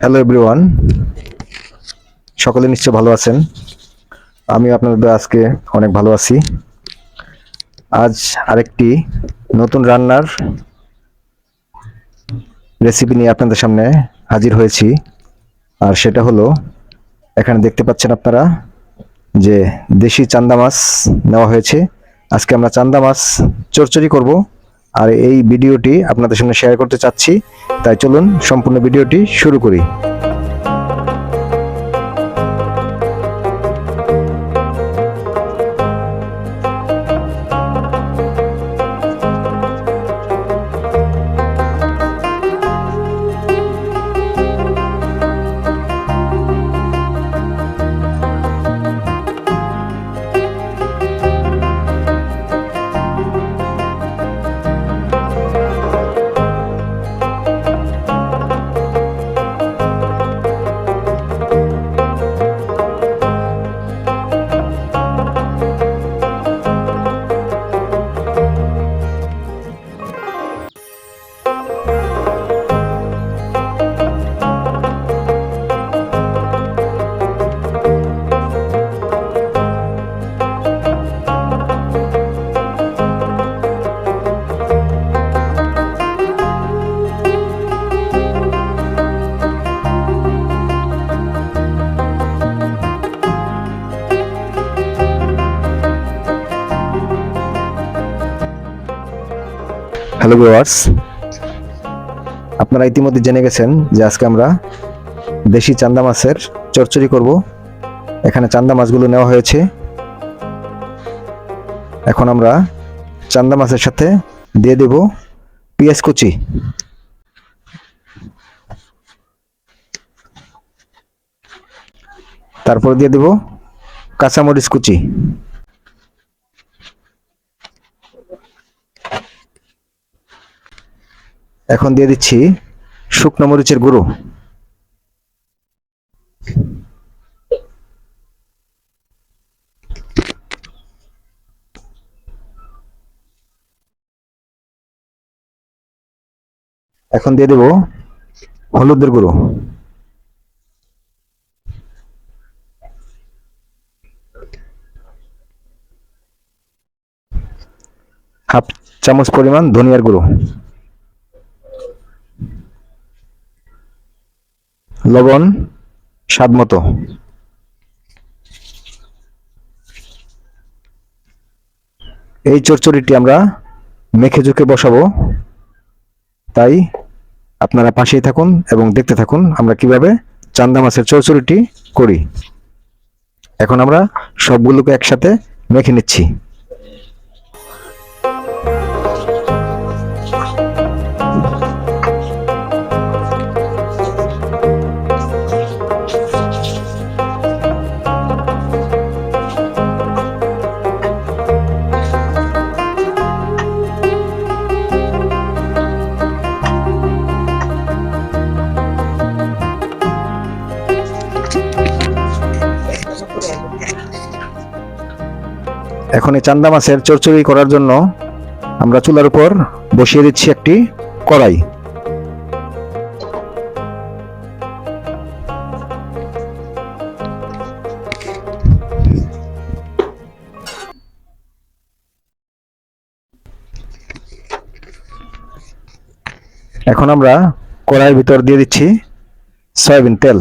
Hello everyone সকলে নিশ্চয় ভালো আছেন। আমি আপনাদের আজকে অনেক ভালো আছি। আজ আরেকটি নতুন রান্নার রেসিপি নিয়ে আপনাদের সামনে হাজির হয়েছি। আর সেটা হলো, এখানে দেখতে পাচ্ছেন আপনারা যে দেশি চান্দা মাছ নেওয়া হয়েছে। আজকে আমরা চান্দা মাছ চচ্চড়ি করব। আর এই ভিডিওটি আপনাদের সঙ্গে শেয়ার করতে চাচ্ছি। তাই চলুন সম্পূর্ণ ভিডিওটি শুরু করি। হ্যালো ভিউয়ার্স, আপনারা ইতিমধ্যে জেনে গেছেন যে আজকে আমরা দেশি চান্দা মাছের চচ্চড়ি করব। এখানে চান্দা মাছগুলো নেওয়া হয়েছে। এখন আমরা চান্দা মাছের সাথে দিয়ে দেব পেঁয়াজ কুচি। তারপর দিয়ে দেব কাঁচামরিচ কুচি। এখন দিয়ে দিচ্ছি শুকনো মরিচের গুঁড়ো। এখন দিয়ে দেব হলুদের গুঁড়ো। হাফ চামচ পরিমাণ ধনিয়ার গুঁড়ো। লবণ, স্বাদ মতো। এই চচ্চড়িটি আমরা মেখে ঝুঁকে বসাবো। তাই আপনারা পাশেই থাকুন এবং দেখতে থাকুন আমরা কীভাবে চান্দা মাছের চচ্চড়িটি করি। এখন আমরা সবগুলোকে একসাথে মেখে নিচ্ছি। এখন এই চান্দা মাছের চচ্চড়ি করার জন্য আমরা চুলার উপর বসিয়ে দিচ্ছি একটি কড়াই। এখন আমরা কড়াইয়ের ভিতর দিয়ে দিচ্ছি সয়াবিন তেল।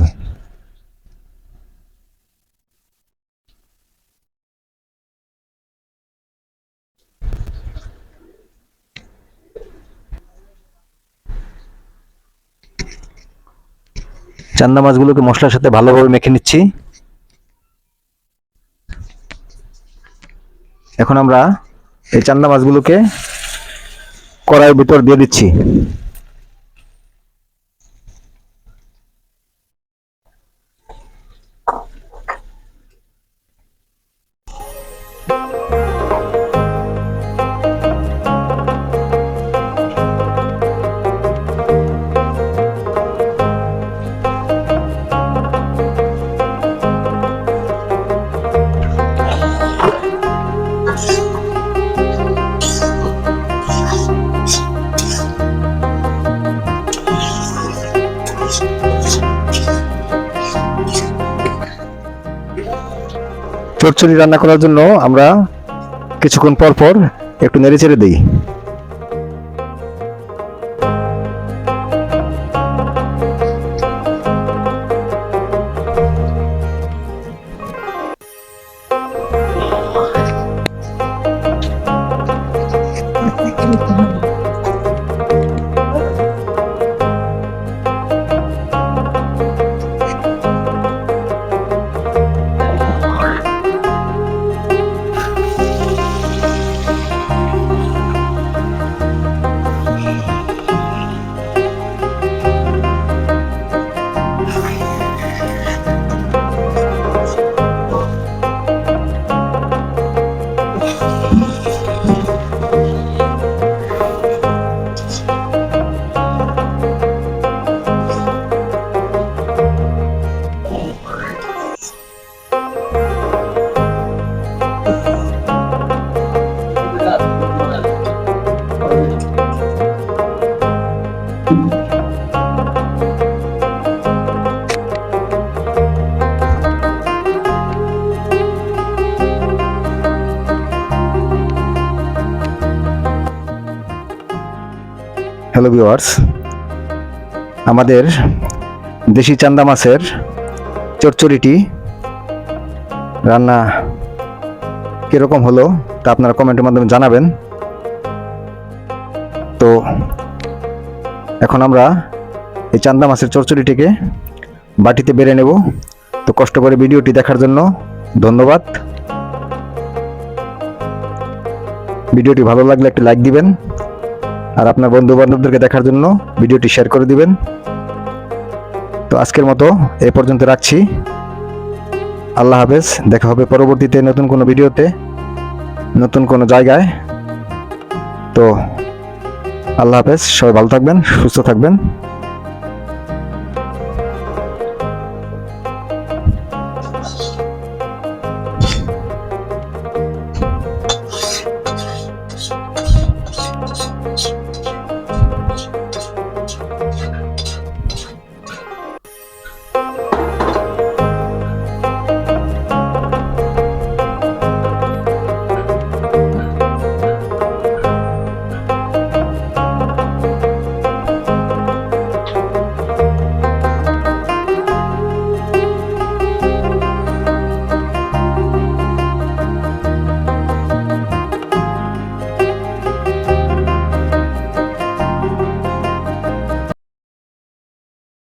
চান্দা মাছগুলোকে মশলার সাথে ভালোভাবে মেখে নিচ্ছি। এখন আমরা এই চান্দা মাছগুলোকে কড়াইয়ের ভিতর দিয়ে দিচ্ছি। চচ্চড়ি রান্না করার জন্য আমরা কিছুক্ষণ পর পর একটু নেড়ে চেড়ে দিই। হ্যালো ভিউয়ার্স, আমাদের দেশি চান্দা মাছের চচ্চড়িটি রান্না কীরকম হলো তা আপনারা কমেন্টের মাধ্যমে জানাবেন। তো এখন আমরা এই চান্দা মাছের চচ্চড়িটিকে বাটিতে বেড়ে নেব। তো কষ্ট করে ভিডিওটি দেখার জন্য ধন্যবাদ। ভিডিওটি ভালো লাগলে একটি লাইক দিবেন। আর আপনার বন্ধু বান্ধবদেরকে দেখার জন্য ভিডিওটি শেয়ার করে দিবেন। তো আজকের মতো এ পর্যন্ত রাখছি। আল্লাহ হাফেজ, দেখা হবে পরবর্তীতে নতুন কোনো ভিডিওতে, নতুন কোনো জায়গায়। তো আল্লাহ হাফেজ, সবাই ভালো থাকবেন, সুস্থ থাকবেন।